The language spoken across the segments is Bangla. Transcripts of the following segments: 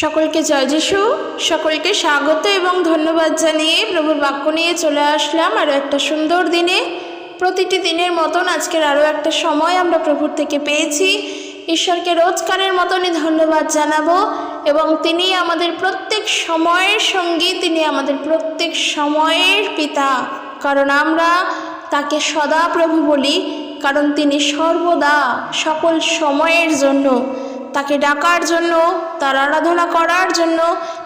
সকলকে জয় যিশু। সকলকে স্বাগত এবং ধন্যবাদ জানিয়ে প্রভুর বাক্য নিয়ে চলে আসলাম আরও একটা সুন্দর দিনে। প্রতিটি দিনের মতন আজকের আরও একটা সময় আমরা প্রভুর থেকে পেয়েছি। ঈশ্বরকে রোজকারের মতনই ধন্যবাদ জানাব এবং তিনি আমাদের প্রত্যেক সময়ের সঙ্গী, তিনি আমাদের প্রত্যেক সময়ের পিতা। কারণ আমরা তাকে সদা প্রভু বলি, কারণ তিনি সর্বদা সকল সময়ের জন্য। তাকে ডাকার জন্য, তার আরাধনা করার জন্য,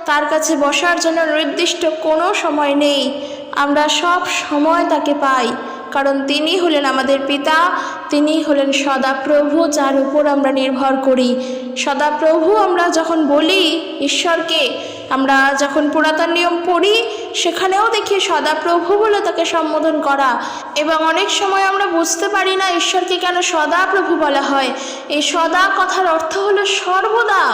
তার কাছে বসার জন্য নির্দিষ্ট কোনো সময় নেই। আমরা সব সময় তাকে পাই, কারণ তিনি হলেন আমাদের পিতা, তিনি হলেন সদাপ্রভু, যার উপর আমরা নির্ভর করি। সদাপ্রভু আমরা যখন বলি, ঈশ্বরকে আমরা যখন পুরাতন নিয়ম পড়ি, সেখানেও দেখি সদাপ্রভু বলে তাকে সম্বোধন করা। এবং অনেক সময় আমরা বুঝতে পারি না ঈশ্বরকে কেন সদাপ্রভু বলা হয়। এই সদা কথার অর্থ হলো সর্বদা।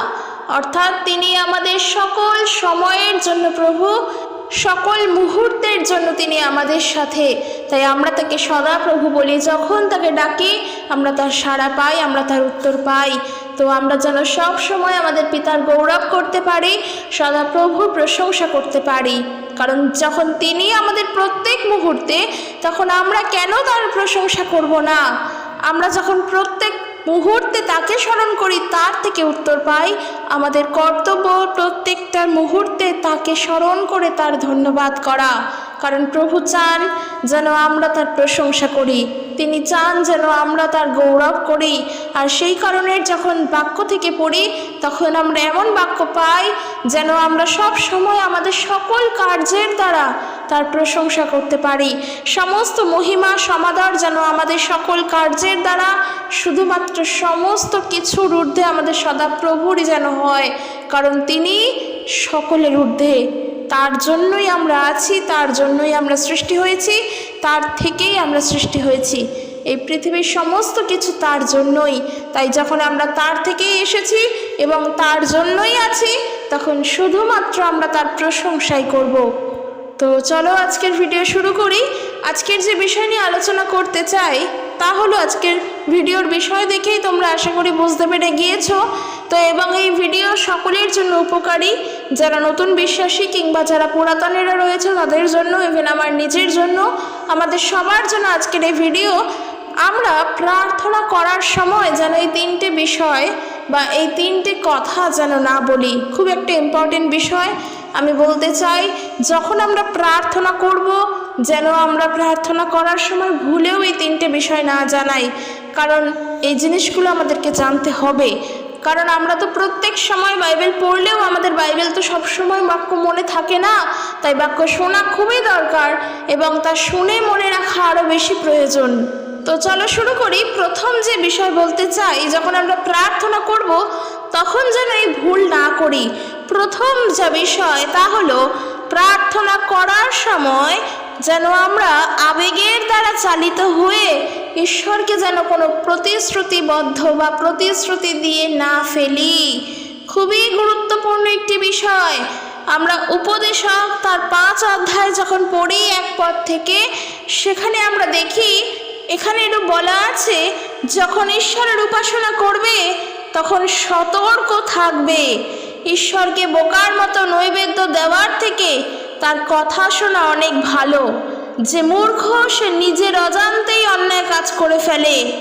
অর্থাৎ তিনি আমাদের সকল সময়ের জন্য প্রভু, সকল মুহূর্তের জন্য তিনি আমাদের সাথে। তাই আমরা তাকে সদা প্রভু বলি। যখন তাকে ডাকি, আমরা তার সাড়া পাই, আমরা তার উত্তর পাই। তো আমরা যেন সব সময় আমাদের পিতার গৌরব করতে পারি, সদা প্রভুর প্রশংসা করতে পারি। কারণ যখন তিনি আমাদের প্রত্যেক মুহূর্তে, তখন আমরা কেন তার প্রশংসা করব না? আমরা যখন প্রত্যেক মুহূর্তে তাকে স্মরণ করি, তার থেকে উত্তর পাই। আমাদের কর্তব্য প্রত্যেকটা মুহূর্তে তাকে স্মরণ করে তার ধন্যবাদ করা। কারণ প্রভু চান যেন আমরা তার প্রশংসা করি। তিনি চান যেন আমরা তার গৌরব করি। আর সেই কারণের যখন বাক্য থেকে পড়ি, তখন আমরা এমন বাক্য পাই যেন আমরা সব সময় আমাদের সকল কার্যের দ্বারা তার প্রশংসা করতে পারি। সমস্ত মহিমা, সমাদর যেন আমাদের সকল কার্যের দ্বারা শুধুমাত্র সমস্ত কিছুর ঊর্ধ্বে আমাদের সদাপ্রভুরই যেন হয়। কারণ তিনি সকলের ঊর্ধ্বে। তার জন্যই আমরা আছি, তার জন্যই আমরা সৃষ্টি হয়েছি। তার থেকেই আমরা সৃষ্টি হয়েছি। এই পৃথিবীর সমস্ত কিছু তার জন্যই। তাই যখন আমরা তার থেকেই এসেছি এবং তার জন্যই আছি, তখন শুধুমাত্র আমরা তার প্রশংসাই করব। তো চলো আজকের ভিডিও শুরু করি। আজকের যে বিষয় নিয়ে আলোচনা করতে চাই, তা হলো আজকের ভিডিওর বিষয় দেখেই তোমরা আশা করি বুঝতে পেরে গিয়েছো তো এবং এই ভিডিও সকলের জন্য উপকারী। যারা নতুন বিশ্বাসী কিংবা যারা পুরাতনেরা রয়েছে, তাদের জন্য ইভেন আমার নিজের জন্য, আমাদের সবার জন্য আজকের এই ভিডিও। আমরা প্রার্থনা করার সময় যেন এই তিনটে বিষয় বা এই তিনটে কথা যেন না বলি। খুব একটা ইম্পর্টেন্ট বিষয়। আমি বলতে চাই, যখন আমরা প্রার্থনা করব, যেন আমরা প্রার্থনা করার সময় ভুলেও এই তিনটে বিষয় না জানাই। কারণ এই জিনিসগুলো আমাদেরকে জানতে হবে। কারণ আমরা তো প্রত্যেক সময় বাইবেল পড়লেও আমাদের বাইবেল তো সব সময় বাক্য মনে থাকে না। তাই বাক্য শোনা খুবই দরকার এবং তা শুনে মনে রাখা আরও বেশি প্রয়োজন। তো চলো শুরু করি। প্রথম যে বিষয় বলতে চাই, যখন আমরা প্রার্থনা করব, তখন যেন এই ভুল না করি। প্রথম যা বিষয় তা হলো, প্রার্থনা করার সময় যেন আমরা আবেগের দ্বারা চালিত হয়ে ঈশ্বরকে যেন কোনো প্রতিশ্রুতিবদ্ধ বা প্রতিশ্রুতি দিয়ে না ফেলি। খুবই গুরুত্বপূর্ণ একটি বিষয়। আমরা উপদেশক তার পাঁচ অধ্যায় যখন পড়ি এক পদ থেকে, সেখানে আমরা দেখি, এখানে একটু বলা আছে, যখন ঈশ্বরের উপাসনা করবে, তখন সতর্ক থাকবে। ঈশ্বরকে বোকার মতো নৈবেদ্য দেওয়ার থেকে তার কথা শোনা অনেক ভালো। যে মূর্খ, সে নিজের অজান্তেই অন্যায় কাজ করে ফেলে।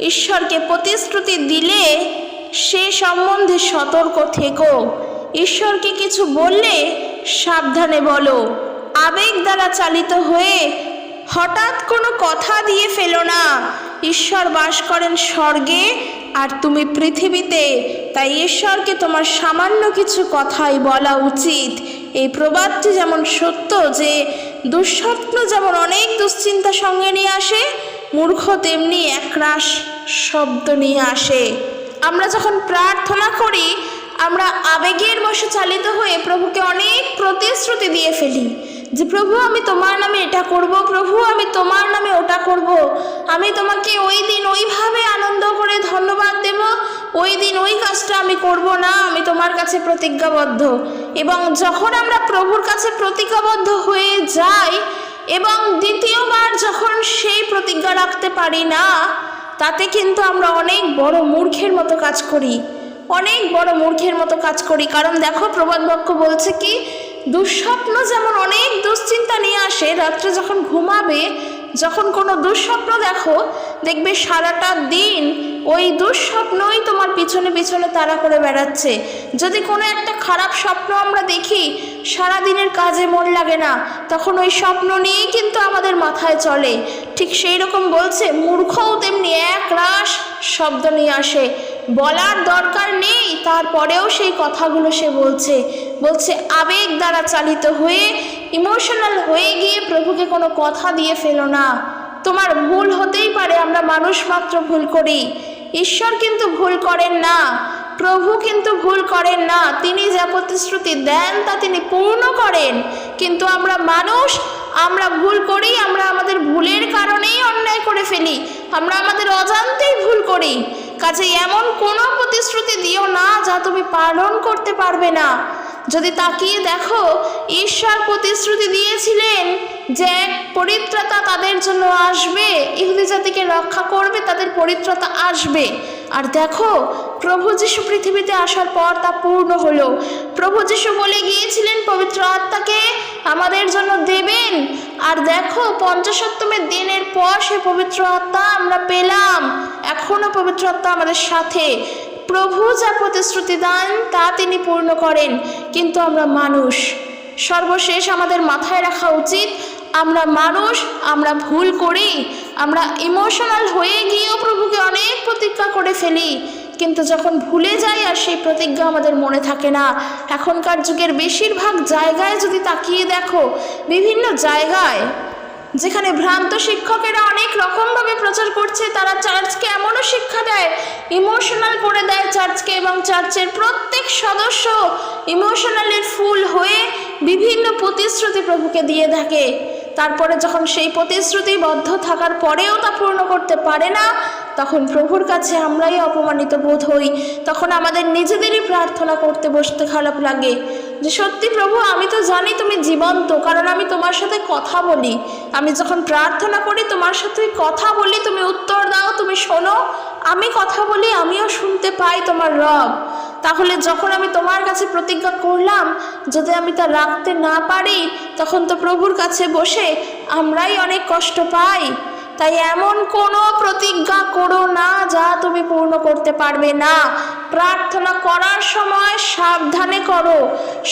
ঈশ্বরকে প্রতিশ্রুতি দিলে সে সম্বন্ধে সতর্ক থেকো। ঈশ্বরকে কিছু বললে সাবধানে বলো। আবেগ দ্বারা চালিত হয়ে হঠাৎ কোনো কথা দিয়ে ফেলো না। ঈশ্বর বাস করেন স্বর্গে আর তুমি পৃথিবীতে, তাই ঈশ্বরকে তোমার সামান্য কিছু কথাই বলা উচিত। এই প্রবাদটি যেমন সত্য যে, দুঃস্বপ্ন যেমন অনেক দুশ্চিন্তা সঙ্গে নিয়ে আসে, মূর্খ তেমনি একরাশ শব্দ নিয়ে আসে। আমরা যখন প্রার্থনা করি, আমরা আবেগের বসে চালিত হয়ে প্রভুকে অনেক প্রতিশ্রুতি দিয়ে ফেলি। যে প্রভু, আমি তোমার নামে এটা করব, প্রভু, আমি তোমার নামে ওটা করব। আমি তোমাকে ওই দিন ওইভাবে আনন্দ করে ধন্যবাদ দেব, ওই দিন ওই কাজটা আমি করব না, আমি তোমার কাছে প্রতিজ্ঞাবদ্ধ। এবং যখন আমরা প্রভুর কাছে প্রতিজ্ঞাবদ্ধ হয়ে যাই, এবং দ্বিতীয়বার যখন সেই প্রতিজ্ঞা রাখতে পারি না, তাতে কিন্তু আমরা অনেক বড় মূর্খের মতো কাজ করি। অনেক বড় মূর্খের মতো কাজ করি। কারণ দেখো প্রবাদ বাক্য বলছে কি দুঃস্বপ্ন যেমন অনেক দুশ্চিন্তা নিয়ে আসে, রাত্রে যখন ঘুমাবে, যখন কোনো দুঃস্বপ্ন দেখো, দেখবে সারাটা দিন ওই দুঃস্বপ্নই তোমার পিছনে পিছনে তাড়া করে বেড়াচ্ছে। যদি কোনো একটা খারাপ স্বপ্ন আমরা দেখি সারা দিনের কাজে মন লাগে না, তখন ওই স্বপ্ন নিয়েই কিন্তু আমাদের মাথায় চলে। ঠিক সেই রকম বলছে, মূর্খও তেমনি এক রাস শব্দ নিয়ে আসে। বলার দরকার নেই, তারপরেও সেই কথাগুলো সে বলছে। বলছে, আবেগ দ্বারা চালিত হয়ে, ইমোশনাল হয়ে গিয়ে প্রভুকে কোনো কথা দিয়ে ফেলো না। তোমার ভুল হতেই পারে, আমরা মানুষ মাত্র ভুল করি। ঈশ্বর কিন্তু ভুল করেন না, প্রভু কিন্তু ভুল করেন না, তিনি যা প্রতিশ্রুতি দেন তা তিনি পূর্ণ করেন। কিন্তু আমরা মানুষ, আমরা ভুল করি, আমরা আমাদের ভুলের কারণেই অন্যায় করে ফেলি, আমরা আমাদের অজান্তেই ভুল করি। কাজে এমন কোনো প্রতিশ্রুতি দিও না যা তুমি পালন করতে পারবে না। যদি তাকিয়ে দেখো, ঈশ্বর প্রতিশ্রুতি দিয়েছিলেন যে এক পরিত্রাতা তাদের জন্য আসবে, ইহুদি জাতিকে রক্ষা করবে, তাদের পরিত্রাতা আসবে। আর দেখো, প্রভু যিশু পৃথিবীতে আসার পর তা পূর্ণ হলো। প্রভু যিশু বলে গিয়েছিলেন, পবিত্র আত্মাকে আমাদের জন্য দেবেন। আর দেখো পঞ্চাশত্তমের দিনের পর সে পবিত্র আত্মা আমরা পেলাম। এখনও পবিত্র আত্মা আমাদের সাথে। প্রভু যা প্রতিশ্রুতি দেন, তা তিনি পূর্ণ করেন। কিন্তু আমরা মানুষ। সর্বশেষ আমাদের মাথায় রাখা উচিত, আমরা মানুষ, আমরা ভুল করি, আমরা ইমোশনাল হয়ে গিয়েও প্রভুকে অনেক প্রতিজ্ঞা করে ফেলি। কিন্তু যখন ভুলে যাই আর সেই প্রতিজ্ঞা আমাদের মনে থাকে না, এখনকার যুগের বেশিরভাগ জায়গায় যদি তাকিয়ে দেখো, বিভিন্ন জায়গায় যেখানে ভ্রান্ত শিক্ষকেরা অনেক রকমভাবে প্রচার করছে, তারা চার্চকে এমনও শিক্ষা দেয়, ইমোশনাল করে দেয় চার্চকে এবং চার্চের প্রত্যেক সদস্য ইমোশনালের ফুল হয়ে বিভিন্ন প্রতিশ্রুতি প্রভুকে দিয়ে থাকে। তারপরে যখন সেই প্রতিশ্রুতিবদ্ধ থাকার পরেও তা পূর্ণ করতে পারে না, তখন প্রভুর কাছে আমরাই অপমানিত বোধ হই। তখন আমাদের নিজেদেরই প্রার্থনা করতে বসতে খারাপ লাগে। যে সত্যি প্রভু, আমি তো জানি তুমি জীবন্ত, কারণ আমি তোমার সাথে কথা বলি। আমি যখন প্রার্থনা করি, তোমার সাথে কথা বলি, তুমি উত্তর দাও, তুমি শোনো, আমি কথা বলি, আমিও শুনতে পাই তোমার রব। তাহলে যখন আমি তোমার কাছে প্রতিজ্ঞা করলাম, যদি আমি তা রাখতে না পারি, তখন তো প্রভুর কাছে বসে আমরাই অনেক কষ্ট পাই। তাই এমন কোনো প্রতিজ্ঞা করো না, যা তুমি পূর্ণ করতে পারবে না। প্রার্থনা করার সময় সাবধানে করো,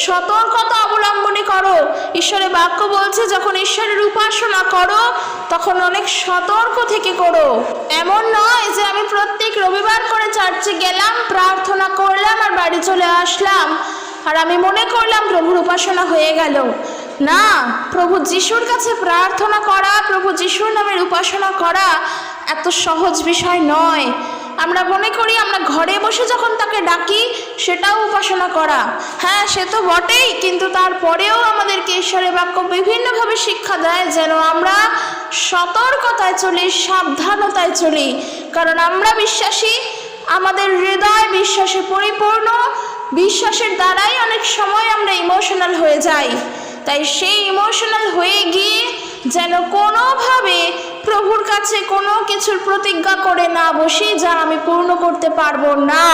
সতর্কতা অবলম্বনে করো। ঈশ্বরের বাক্য বলছে, যখন ঈশ্বরের উপাসনা করো, তখন অনেক সতর্ক থেকে করো। এমন নয় যে আমি প্রত্যেক রবিবার করে চার্চে গেলাম, প্রার্থনা করলাম আর বাড়ি চলে আসলাম, আর আমি মনে করলাম প্রভুর উপাসনা হয়ে গেল। না, প্রভু যিশুর কাছে প্রার্থনা করা, প্রভু যিশুর নামের উপাসনা করা এত সহজ বিষয় নয়। আমরা মনে করি আমরা ঘরে বসে যখন তাকে ডাকি, সেটাও উপাসনা করা। হ্যাঁ সে তো বটেই, কিন্তু তারপরেও আমাদেরকে ঈশ্বরের বাক্য বিভিন্নভাবে শিক্ষা দেয় যেন আমরা সতর্কতায় চলি, সাবধানতায় চলি। কারণ আমরা বিশ্বাসী, আমাদের হৃদয় বিশ্বাসে পরিপূর্ণ, বিশ্বাসের দ্বারাই অনেক সময় আমরা ইমোশনাল হয়ে যাই। তাই সেই ইমোশনাল হয়ে গিয়ে যেন কোনোভাবে প্রভুর কাছে কোনো কিছুর প্রতিজ্ঞা করে না বসি যা আমি পূর্ণ করতে পারব না।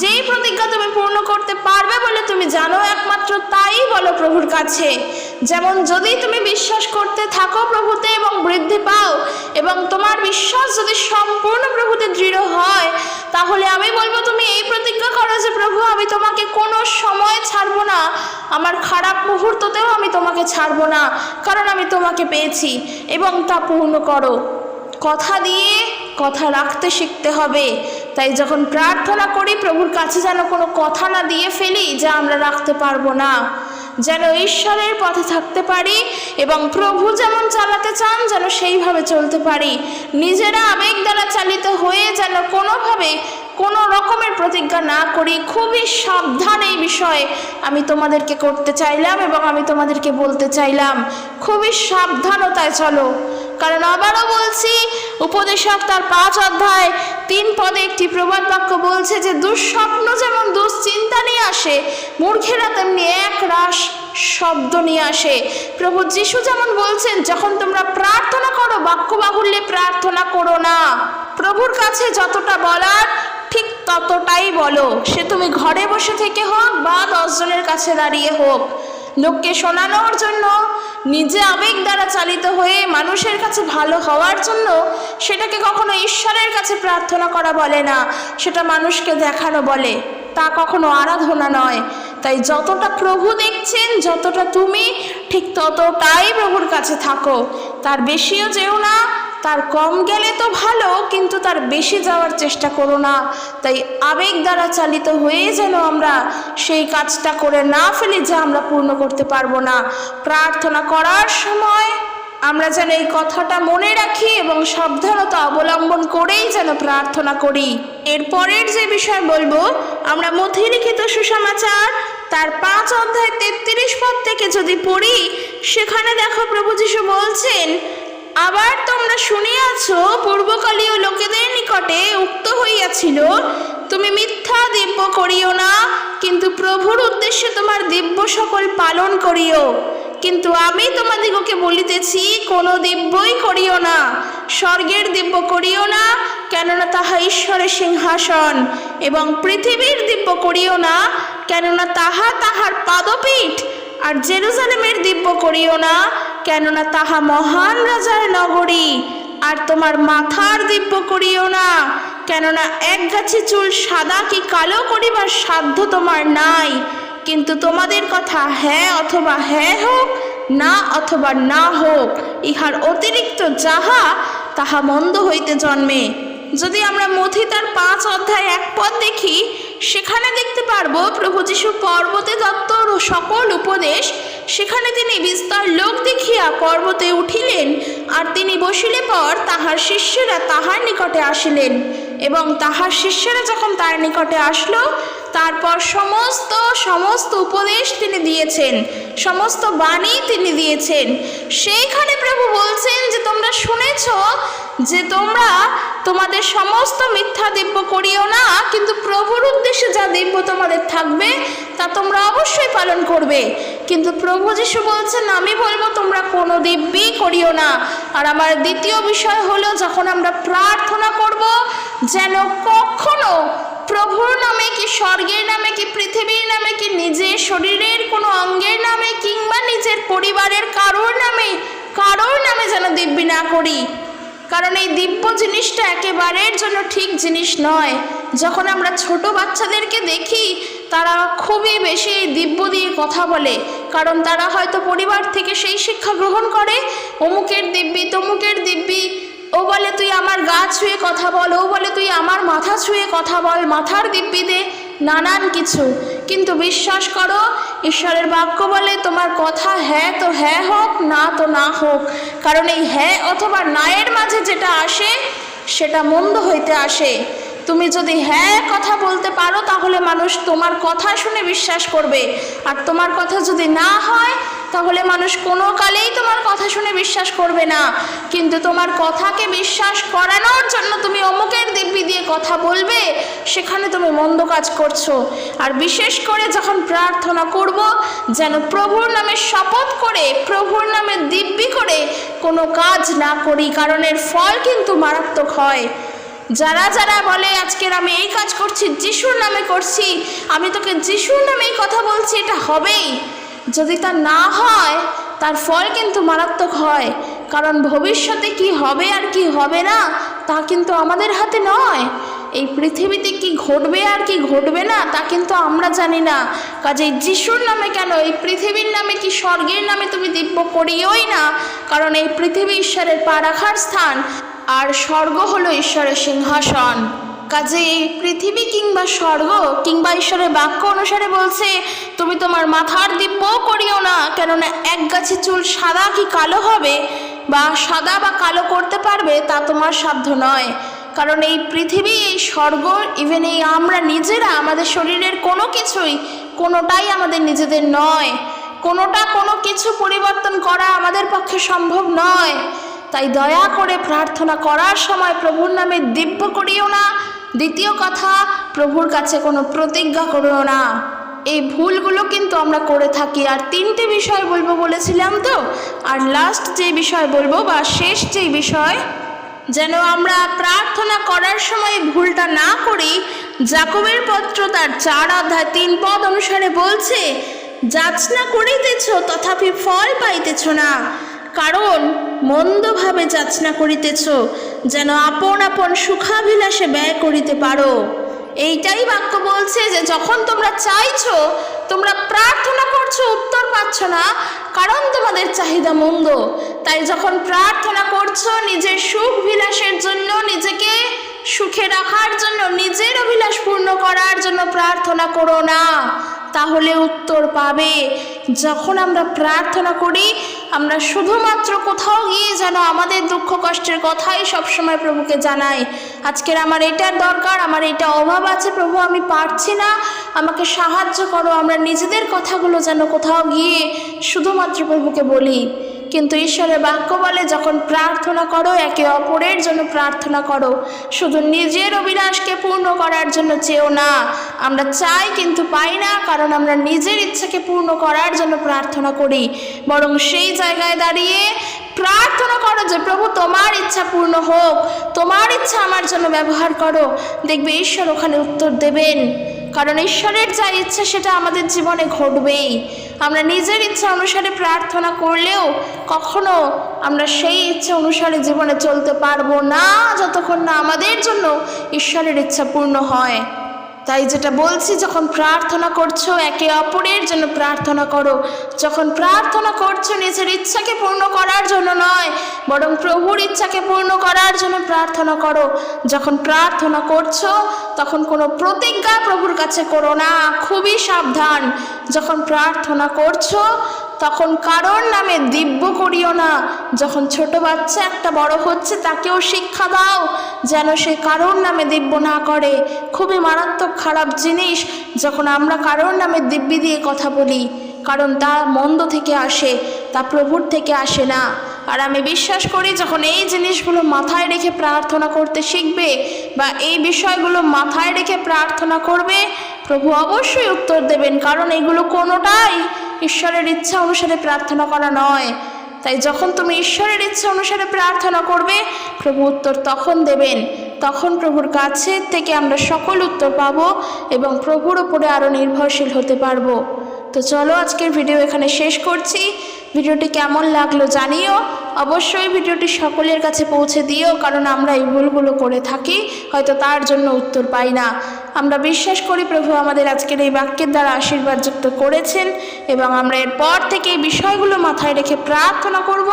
যেই প্রতিজ্ঞা তুমি পূর্ণ করতে পারবে বলে তুমি জানো, একমাত্র তাই বলো প্রভুর কাছে। যেমন যদি তুমি বিশ্বাস করতে থাকো প্রভুতে এবং বৃদ্ধি পাও, এবং তোমার বিশ্বাস যদি সম্পূর্ণ প্রভুতে দৃঢ় হয়, তাহলে আমি বলব, তুমি এই প্রতিজ্ঞা করো যে, প্রভু, আমি তোমাকে কোনো সময় ছাড়বো না। আমার খারাপ মুহূর্ততেও আমি তোমাকে ছাড়বো না, কারণ আমি তোমাকে পেয়েছি, এবং তা পূর্ণ করো। কথা দিয়ে কথা রাখতে শিখতে হবে। তাই যখন প্রার্থনা করি, প্রভুর কাছে যেন কোনো কথা না দিয়ে ফেলি যা আমরা রাখতে পারব না। যেন ঈশ্বরের পথে থাকতে পারি এবং প্রভু যেমন চালাতে চান, যেন সেইভাবে চলতে পারি। নিজেরা আবেগ দ্বারা চালিত হয়ে যেন কোনোভাবে কোনো রকমের প্রতিজ্ঞা না করি, খুবই সাবধান এই বিষয়ে আমি তোমাদেরকে করতে চাইলাম এবং আমি তোমাদেরকে বলতে চাইলাম। খুবই সাবধানতায় চলো। কারণ আবারও বলছি, উপদেশক তার পাঁচ অধ্যায় তিন পদে একটি প্রবাদ বাক্য বলছে যে, দুঃস্বপ্ন যেমন দুশ্চিন্তা নিয়ে আসে, মূর্খেরা তেমনি এক রাস শব্দ নিয়ে আসে। প্রভু যিশু যেমন বলছেন, যখন তোমরা প্রার্থনা করো, বাক্য বাহুল্যে প্রার্থনা করো না। প্রভুর কাছে যতটা বলার, ঠিক ততটাই বলো। সে তুমি ঘরে বসে থেকে হোক বা দশজনের কাছে দাঁড়িয়ে হোক। লোককে শোনানোর জন্য, নিজে আবেগ দ্বারা চালিত হয়ে মানুষের কাছে ভালো হওয়ার জন্য সেটাকে কখনো ঈশ্বরের কাছে প্রার্থনা করা বলে না, সেটা মানুষকে দেখানো বলে। তা কখনো আরাধনা নয়। তাই যতটা প্রভু দেখছেন, যতটা তুমি, ঠিক ততটাই প্রভুর কাছে থাকো। তার বেশিও যেও না তার কম গেলে তো ভালো, কিন্তু তার বেশি যাওয়ার চেষ্টা করো না। তাই আবেগ দ্বারা চালিত হয়ে যেন আমরা সেই কাজটা করে না ফেলি যা আমরা পূর্ণ করতে পারব না। প্রার্থনা করার সময় আমরা যেন এই কথাটা মনে রাখি এবং সাবধানতা অবলম্বন করেই যেন প্রার্থনা করি। এরপরের যে বিষয় বলব, আমরা লিখিত সুসমাচার, তার পাঁচ অধ্যায় তেত্রিশ পদ থেকে যদি পড়ি, সেখানে দেখো প্রভু যিশু বলছেন আবার তোমরা শুনিয়াছ, পূর্বকালীয় লোকেদের নিকটে উক্ত হইয়াছিল, তুমি মিথ্যা দিব্য করিও না, কিন্তু প্রভুর উদ্দেশ্যে তোমার দিব্য সকল পালন করিও। কিন্তু আমি তোমাদিগকে বলিতেছি, কোনো দিব্যই করিও না, স্বর্গের দিব্য করিও না, কেননা তাহা ঈশ্বরের সিংহাসন, এবং পৃথিবীর দিব্য করিও না, কেননা তাহা তাহার পাদপীঠ, আর জেরুজালেমের দিব্য করিও না কেননা তাহা মহান রাজার নগরী, আর তোমার মাথার দিব্য করিও না। কেননা এক গাছি চুল সাদা কি কালো করিবার সাধ্য তোমার নাই। কিন্তু তোমাদের কথা হ্যাঁ অথবা হ্যাঁ হোক, না অথবা না হোক, ইহার অতিরিক্ত যাহা, তাহা মন্দ হইতে জন্মে। যদি আমরা মথিতার পাঁচ অধ্যায় এক পদ দেখি সেখানে দেখতে পারব প্রভু যিশু পর্বতে দত্তর ও সকল উপদেশ। সেখানে তিনি বিস্তার লোক দেখিয়া পর্বতে উঠিলেন, আর তিনি বসিলে পর তাহার শিষ্যরা তাহার নিকটে আসিলেন। এবং তাহার শিষ্যরা যখন তার নিকটে আসলো, তারপর সমস্ত সমস্ত উপদেশ তিনি দিয়েছেন, সমস্ত বাণী তিনি দিয়েছেন। সেইখানে প্রভু বলছেন যে, তোমরা শুনেছ যে তোমরা তোমাদের সমস্ত মিথ্যা দিব্য করিও না, কিন্তু প্রভুর উদ্দেশ্যে যা দিব্য তোমাদের থাকবে, তা তোমরা অবশ্যই পালন করবে। কিন্তু প্রভু যিশু বলছেন, আমি বলব, তোমরা কোনো দিব্যই করিও না। আর আমার দ্বিতীয় বিষয় হলো, যখন আমরা প্রার্থনা করব, যেন কখনো প্রভুর নামে কি স্বর্গের নামে কি পৃথিবীর নামে কি নিজের শরীরের কোনো অঙ্গের নামে কিংবা নিজের পরিবারের কারোর নামে কারোর নামে যেন দিব্যি না করি। কারণ এই দিব্য জিনিসটা একেবারের জন্য ঠিক জিনিস নয়। যখন আমরা ছোট বাচ্চাদেরকে দেখি, তারা খুবই বেশি দিব্য দিয়ে কথা বলে, কারণ তারা হয়তো পরিবার থেকে সেই শিক্ষা গ্রহণ করে, অমুকের দিব্যি, তমুকের দিব্যি, ও বলে, তুই আমার গা ছুঁয়ে কথা বল, ও বলে, তুই আমার মাথা ছুঁয়ে কথা বল, মাথার দিব্যি দে। নানান কিছু। কিন্তু বিশ্বাস করো, ঈশ্বরের বাক্য বলে তোমার কথা হ্যাঁ তো হ্যাঁ হোক, না তো না হোক। কারণ এই হ্যাঁ অথবা নায়ের মাঝে যেটা আসে, সেটা মন্দ হইতে আসে। তুমি যদি হ্যাঁ কথা বলতে পারো, তাহলে মানুষ তোমার কথা শুনে বিশ্বাস করবে। আর তোমার কথা যদি না হয় তাহলে মানুষ কোনো কালেই তোমার কথা শুনে বিশ্বাস করবে না। কিন্তু তোমার কথাকে বিশ্বাস করানোর জন্য তুমি অমুকের দিব্যি দিয়ে কথা বলবে, সেখানে তুমি মন্দ কাজ করছ। আর বিশেষ করে যখন প্রার্থনা করব, যেন প্রভুর নামে শপথ করে, প্রভুর নামে দিব্যি করে কোনো কাজ না করি, কারণ এর ফল কিন্তু মারাত্মক হয়। যারা যারা বলে, আজকের আমি এই কাজ করছি, যিশুর নামে করছি, আমি তোকে যিশুর নামেই কথা বলছি, এটা হবেই। যদি তা না হয়, তার ফল কিন্তু মারাত্মক হয়। কারণ ভবিষ্যতে কি হবে আর কি হবে না, তা কিন্তু আমাদের হাতে নয়। এই পৃথিবীতে কি ঘটবে আর কি ঘটবে না, তা কিন্তু আমরা জানি না। কাজেই যিশুর নামে কেন, এই পৃথিবীর নামে কি স্বর্গের নামে তুমি দিব্য করিওই না? কারণ এই পৃথিবী ঈশ্বরের পা রাখার স্থান, আর স্বর্গ হলো ঈশ্বরের সিংহাসন। কাজে এই পৃথিবী কিংবা স্বর্গ কিংবা ঈশ্বরের বাক্য অনুসারে বলছে, তুমি তোমার মাথার দিব্য করিও না, কেননা এক গাছি চুল সাদা কি কালো হবে? বা সাদা বা কালো করতে পারবে, তা তোমার সাধ্য নয়। কারণ এই পৃথিবী, এই স্বর্গ ইভেন এই আমরা নিজেরা, আমাদের শরীরের কোনো কিছুই, কোনোটাই আমাদের নিজেদের নয়। কোনোটা কোনো কিছু পরিবর্তন করা আমাদের পক্ষে সম্ভব নয়। তাই দয়া করে প্রার্থনা করার সময় প্রভুর নামে দিব্য করিও না। দ্বিতীয় কথা, প্রভুর কাছে কোনো প্রতিজ্ঞা করিও না। এই ভুলগুলো কিন্তু আমরা করে থাকি। আর তিনটে বিষয় বলব বলেছিলাম তো? আর লাস্ট যে বিষয় বলব বা শেষ যেই বিষয়, যেন আমরা প্রার্থনা করার সময় ভুলটা না করি, জাকবের পত্র তার চার অধ্যায় তিন পদ অনুসারে বলছে যাচনা করিতেছ, তথাপি ফল পাইতেছ না। কারণ মন্দভাবে যাচনা করিতেছ, যেন আপন আপন সুখাভিলাষে ব্যয় করিতে পারো। এইটাই বাক্য বলছে যে, যখন তোমরা চাইছো, তোমরা প্রার্থনা করছ, উত্তর পাচ্ছ না, কারণ তোমাদের চাহিদা মন্দ। তাই যখন প্রার্থনা করছ, নিজের সুখ বিলাসের জন্য, নিজেকে সুখে রাখার জন্য, নিজের অভিলাষ পূর্ণ করার জন্য প্রার্থনা করো না, তাহলে উত্তর পাবে। যখন আমরা প্রার্থনা করি আমরা শুধুমাত্র কোথাও গিয়ে যেন আমাদের দুঃখ কষ্টের কথাই সবসময় প্রভুকে জানাই। আজকের আমার এটার দরকার, আমার এটা অভাব আছে প্রভু, আমি পারছি না। আমাকে সাহায্য করো, আমরা নিজেদের কথাগুলো যেন কোথাও গিয়ে শুধুমাত্র প্রভুকে বলি। কিন্তু ঈশ্বরের বাক্য বলে, যখন প্রার্থনা করো, একে অপরের জন্য প্রার্থনা করো। শুধু নিজের অভিলাষকে পূর্ণ করার জন্য চেয়েও না। আমরা চাই কিন্তু পাই না, কারণ আমরা নিজের ইচ্ছাকে পূর্ণ করার জন্য প্রার্থনা করি। বরং সেই জায়গায় দাঁড়িয়ে প্রার্থনা করো যে, প্রভু, তোমার ইচ্ছা পূর্ণ হোক। তোমার ইচ্ছা আমার জন্য ব্যবহার করো। দেখবে ঈশ্বর ওখানে উত্তর দেবেন। কারণ ঈশ্বরের যা ইচ্ছা সেটা আমাদের জীবনে ঘটবেই। আমরা নিজের ইচ্ছা অনুসারে প্রার্থনা করলেও কখনো আমরা সেই ইচ্ছা অনুসারে জীবনে চলতে পারব না, যতক্ষণ না আমাদের জন্য ঈশ্বরের ইচ্ছা পূর্ণ হয়। তাই যেটা বলছি, যখন প্রার্থনা করছ, একে অপরের জন্য প্রার্থনা করো। যখন প্রার্থনা করছ, নিজের ইচ্ছাকে পূর্ণ করার জন্য নয়, বরং প্রভুর ইচ্ছাকে পূর্ণ করার জন্য প্রার্থনা করো। যখন প্রার্থনা করছ, তখন কোনো প্রতিজ্ঞা প্রভুর কাছে করো না, খুবই সাবধান। যখন প্রার্থনা করছ তখন কারোর নামে দিব্য করিও না। যখন ছোট বাচ্চা একটা বড় হচ্ছে, তাকেও শিক্ষা দাও যেন সে কারোর নামে দিব্য না করে। খুবই মারাত্মক খারাপ জিনিস যখন আমরা কারোর নামে দিব্যি দিয়ে কথা বলি, কারণ তা মন্দ থেকে আসে, তা প্রভুর থেকে আসে না। আর আমি বিশ্বাস করি, যখন এই জিনিসগুলো মাথায় রেখে প্রার্থনা করতে শিখবে বা এই বিষয়গুলো মাথায় রেখে প্রার্থনা করবে, প্রভু অবশ্যই উত্তর দেবেন, কারণ এগুলো কোনোটাই ঈশ্বরের ইচ্ছা অনুসারে প্রার্থনা করা নয়। তাই যখন তুমি ঈশ্বরের ইচ্ছা অনুসারে প্রার্থনা করবে, প্রভু উত্তর তখন দেবেন। তখন প্রভুর কাছে থেকে আমরা সকল উত্তর পাবো এবং প্রভুর ওপরে আরও নির্ভরশীল হতে পারব। তো চলো আজকের ভিডিও এখানে শেষ করছি। ভিডিওটি কেমন লাগল জানিও। অবশ্যই ভিডিওটি সকলের কাছে পৌঁছে দিও, কারণ আমরা এই ভুলগুলো করে থাকি, হয়তো তার জন্য উত্তর পাই না। আমরা বিশ্বাস করি প্রভু আমাদের আজকের এই বাক্যের দ্বারা আশীর্বাদ যুক্ত করেছেন এবং আমরা এরপর থেকে এই বিষয়গুলো মাথায় রেখে প্রার্থনা করব।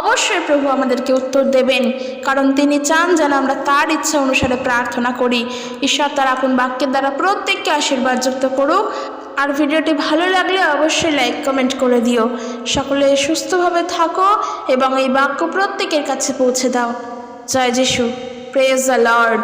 অবশ্যই প্রভু আমাদেরকে উত্তর দেবেন, কারণ তিনি চান যেন আমরা তার ইচ্ছা অনুসারে প্রার্থনা করি। ঈশ্বর তার আপন বাক্যের দ্বারা প্রত্যেককে আশীর্বাদ যুক্ত করুক। আর ভিডিওটি ভালো লাগলে অবশ্যই লাইক, কমেন্ট করে দিও। সকলে সুস্থভাবে থাকো এবং এই বাক্য প্রত্যেকের কাছে পৌঁছে দাও। জয় যিশু। Praise the Lord